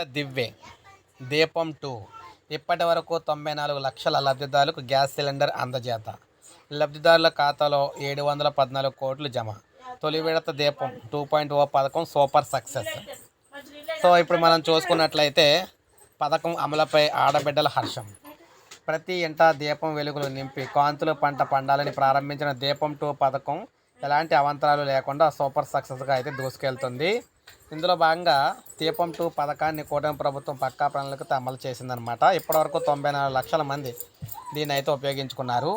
యూనిట్ల దివ్వె దీపం టూ. ఇప్పటి వరకు తొంభై నాలుగు లక్షల లబ్ధిదారులకు గ్యాస్ సిలిండర్ అందజేత. లబ్ధిదారుల ఖాతాలో ఏడు వందల పద్నాలుగు కోట్లు జమ. తొలి విడత దీపం టూ పాయింట్ ఓ పథకం సూపర్ సక్సెస్. సో ఇప్పుడు మనం చూసుకున్నట్లయితే పథకం అమలుపై ఆడబిడ్డల హర్షం. ప్రతి ఇంట దీపం వెలుగులు నింపి కాంతులు పంట పండాలని ప్రారంభించిన దీపం టూ పథకం ఎలాంటి అవంతరాలు లేకుండా సూపర్ సక్సెస్గా అయితే దూసుకెళ్తుంది. ఇందులో భాగంగా దీపం టూ పథకాన్ని కూటమి ప్రభుత్వం పక్కా ప్రణాళికతో అమలు చేసిందనమాట ఇప్పటివరకు తొంభై నాలుగు లక్షల మంది దీన్ని అయితే ఉపయోగించుకున్నారు.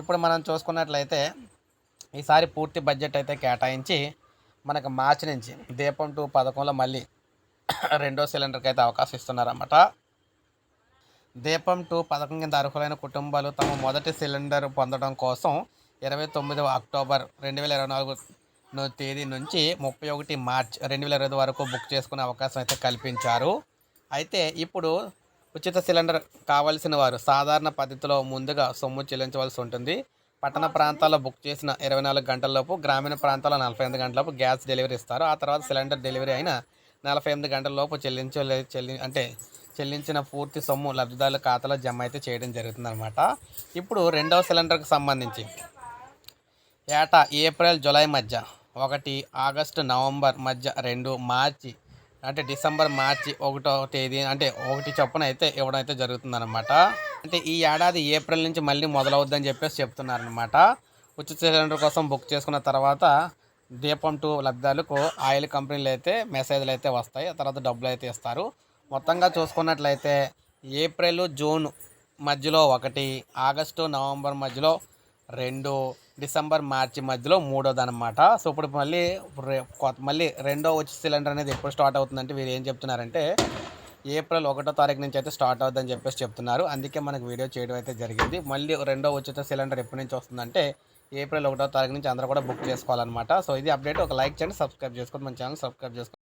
ఇప్పుడు మనం చూసుకున్నట్లయితే ఈసారి పూర్తి బడ్జెట్ అయితే కేటాయించి మనకు మార్చి నుంచి దీపం టూ పథకంలో మళ్ళీ రెండో సిలిండర్కి అయితే అవకాశం ఇస్తున్నారన్నమాట. దీపం టూ పథకం కింద అర్హులైన కుటుంబాలు తమ మొదటి సిలిండర్ పొందడం కోసం ఇరవై తొమ్మిదవ అక్టోబర్ రెండు వేల ఇరవై నాలుగు తేదీ నుంచి ముప్పై ఒకటి మార్చ్ రెండు వేల ఇరవై వరకు బుక్ చేసుకునే అవకాశం అయితే కల్పించారు. అయితే ఇప్పుడు ఉచిత సిలిండర్ కావాల్సిన వారు సాధారణ పద్ధతిలో ముందుగా సొమ్ము చెల్లించవలసి ఉంటుంది. పట్టణ ప్రాంతాల్లో బుక్ చేసిన ఇరవై నాలుగు గంటలలోపు గ్రామీణ ప్రాంతాల్లో నలభై ఎనిమిది గంటలలోపు గ్యాస్ డెలివరీ ఇస్తారు. ఆ తర్వాత సిలిండర్ డెలివరీ అయిన నలభై ఎనిమిది గంటలలోపు చెల్లించలే చెల్లి అంటే చెల్లించిన పూర్తి సొమ్ము లబ్ధిదారుల ఖాతాలో జమ అయితే చేయడం జరుగుతుందన్నమాట. ఇప్పుడు రెండవ సిలిండర్కి సంబంధించి ఏటా ఏప్రిల్ జూలై మధ్య. ఒకటి ఆగస్టు నవంబర్ మధ్య రెండు మార్చి అంటే డిసెంబర్ మార్చి ఒకటో తేదీ అంటే ఒకటి చొప్పున అయితే ఇవ్వడం అయితే జరుగుతుందన్నమాట. అంటే ఈ ఏడాది ఏప్రిల్ నుంచి మళ్ళీ మొదలవుద్దని చెప్పేసి చెప్తున్నారనమాట ఉచిత సిలిండర్ కోసం బుక్ చేసుకున్న తర్వాత దీపం టూ లబ్ధాలకు ఆయిల్ కంపెనీలు అయితే మెసేజ్లు అయితే వస్తాయి. తర్వాత డబ్బులు అయితే ఇస్తారు. మొత్తంగా చూసుకున్నట్లయితే ఏప్రిల్ జూన్ మధ్యలో ఒకటి ఆగస్టు నవంబర్ మధ్యలో రెండు డిసెంబర్ మార్చి మధ్యలో మూడోది అనమాట సో ఇప్పుడు మళ్ళీ కొత్త మళ్ళీ రెండో వచ్చి సిలిండర్ అనేది ఎప్పుడు స్టార్ట్ అవుతుందంటే వీరు ఏం చెప్తున్నారంటే ఏప్రిల్ ఒకటో తారీఖు నుంచి అయితే స్టార్ట్ అవుతుందని చెప్పేసి చెప్తున్నారు. అందుకే మనకు వీడియో చేయడం అయితే జరిగింది. మళ్ళీ రెండో ఉచిత సిలిండర్ ఎప్పటి నుంచి వస్తుందంటే ఏప్రిల్ ఒకటో తారీఖు నుంచి అందరూ కూడా బుక్ చేసుకోవాలన్నమాట. సో ఇది అప్డేట్. ఒక లైక్ చేయండి సబ్స్క్రైబ్ చేసుకోండి మన ఛానల్ సబ్స్క్రైబ్ చేసుకోండి.